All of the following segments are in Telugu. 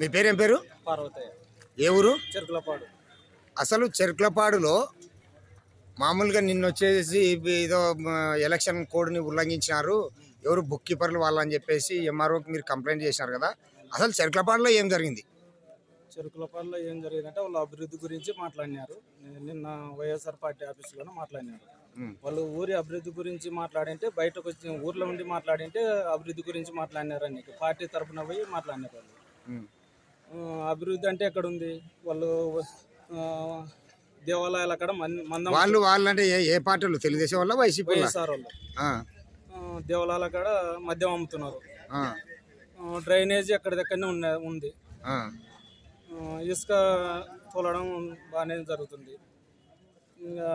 మీ పేరేం పేరు? పార్వతయ్య ఏ ఊరు? చెరుకులపాడు. అసలు చెరుకులపాడులో మామూలుగా నిన్న వచ్చేసి ఏదో ఎలక్షన్ కోడ్ని ఉల్లంఘించినారు. ఎవరు బుక్ కీపర్లు వాళ్ళని చెప్పేసి ఎంఆర్ఓకి మీరు కంప్లైంట్ చేసినారు కదా. అసలు చెరుకులపాడులో ఏం జరిగింది? చెరుకులపాడులో ఏం జరిగిందంటే వాళ్ళ అభివృద్ధి గురించి మాట్లాడినారు. నిన్న వైఎస్ఆర్ పార్టీ ఆఫీసులోనే మాట్లాడినారు. వాళ్ళు ఊరి అభివృద్ధి గురించి మాట్లాడింటే బయటకు వచ్చి ఊర్లో ఉండి మాట్లాడింటే అభివృద్ధి గురించి మాట్లాడినారు అని. పార్టీ తరఫున పోయి మాట్లాడినారు వాళ్ళు. అభివృద్ధి అంటే ఎక్కడ ఉంది వాళ్ళు దేవాలయాలు అక్కడ మందం వాళ్ళు వాళ్ళంటే ఏ ఏ పార్టీలు? తెలుగుదేశం వల్ల వైసీపీ వైఎస్ఆర్ వాళ్ళు. దేవాలయాల కాడ మద్యం అమ్ముతున్నారు. డ్రైనేజీ ఎక్కడిదక్కడనే ఉన్న ఉంది. ఇసుక తోలడం బాగానే జరుగుతుంది. ఇంకా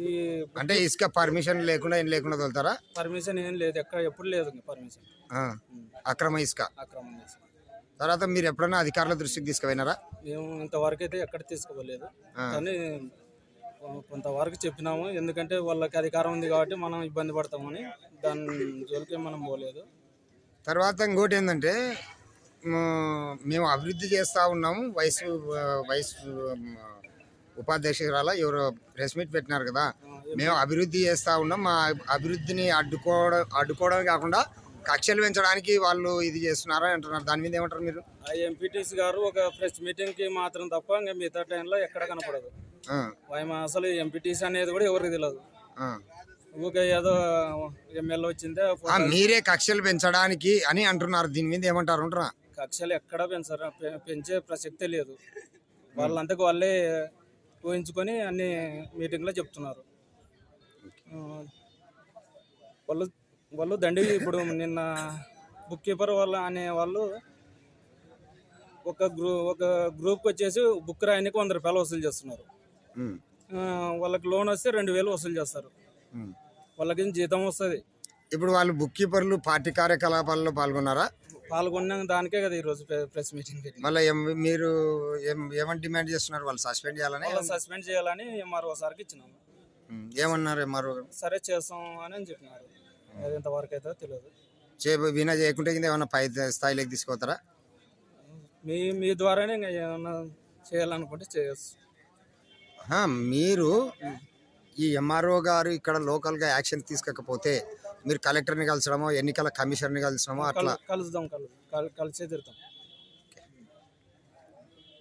ఈ అంటే ఇసుక పర్మిషన్ లేకుండా ఏం లేకుండా తోలుతారా? పర్మిషన్ ఏం లేదు ఎక్కడ ఎప్పుడు లేదు పర్మిషన్. అక్రమ ఇసుక? అక్రమం చేసి తర్వాత మీరు ఎప్పుడైనా అధికారుల దృష్టికి తీసుకుపోయినారా? మేము ఇంతవరకు అయితే ఎక్కడ తీసుకోలేదు. కానీ కొంతవరకు చెప్పినాము. ఎందుకంటే వాళ్ళకి అధికారం ఉంది కాబట్టి మనం ఇబ్బంది పడతామని దాని జోలికి మనం పోలేదు. తర్వాత ఇంకోటి ఏంటంటే మేము అభివృద్ధి చేస్తూ ఉన్నాము. వయసు వయసు ఉపాధ్యక్షురాల ఎవరు ప్రెస్ మీట్ పెట్టినారు కదా. మేము అభివృద్ధి చేస్తూ ఉన్నాం. మా అభివృద్ధిని అడ్డుకోవడం అడ్డుకోవడమే కాకుండా కక్షలు పెంచడానికి వాళ్ళు ఇది చేస్తున్నారని అంటున్నారు. దాని మీద ఏమంటారు మీరు? ఎంపీటీసీ గారు ఒక ప్రెస్ మీటింగ్కి మాత్రం తప్ప ఇంకా మిగతా టైంలో ఎక్కడ కనపడదు. ఆయన అసలు ఎంపీటీసీ అనేది కూడా ఎవరికి తెలియదు. ఊకే ఏదో ఎమ్మెల్యే వచ్చిందే ఆ, మీరే కక్షలు పెంచడానికి అని అంటున్నారు. దీని మీద ఏమంటారు అంటున్నా? కక్షలు ఎక్కడా పెంచరు పె- పెంచే ప్రసక్తే లేదు. వాళ్ళంతకు వాళ్ళే ఊహించుకొని అన్ని మీటింగ్లో చెప్తున్నారు. ఆ, వాళ్ళు వాళ్ళు దండి. ఇప్పుడు నిన్న బుక్ కీపర్ వాళ్ళ అనే వాళ్ళు ఒక గ్రూ ఒక గ్రూప్కి వచ్చేసి బుక్ రాయనికి వంద రూపాయలు వసూలు చేస్తున్నారు. వాళ్ళకి లోన్ వస్తే రెండు వేలు వసూలు చేస్తారు. వాళ్ళకి జీతం వస్తుంది? ఇప్పుడు వాళ్ళు బుక్ కీపర్లు పార్టీ కార్యకలాపాల్లో పాల్గొన్నారా? పాల్గొన్న దానికే కదా ఈరోజు ప్రె- ప్రెస్ మీటింగ్ మళ్ళీ మీరు ఏమని డిమాండ్ చేస్తున్నారు? వాళ్ళు సస్పెండ్ చేయాలని? సస్పెండ్ చేయాలని ఎంఆర్ఓ సార్కి ఇచ్చినాము ఏమన్నారు? మరో సరే చేస్తాం అని అని చెప్పినారు. అది ఎంతవరకు అయితే తెలియదు. చే వినా చేయకుంటే కింద ఏమన్నా పై స్థాయిలోకి తీసుకుపోతారా? మీ మీ ద్వారానే ఇంకా ఏమన్నా చేయాలనుకుంటే చేయొచ్చు. మీరు ఈ ఎంఆర్ఓ గారు ఇక్కడ లోకల్గా యాక్షన్ తీసుకోకపోతే మీరు కలెక్టర్ని కలిసడమో ఎన్నికల కమిషనర్ని కలిసడమో అట్లా కలు- కలుద్దాం కలు కల్- కలిసే తిరుతాం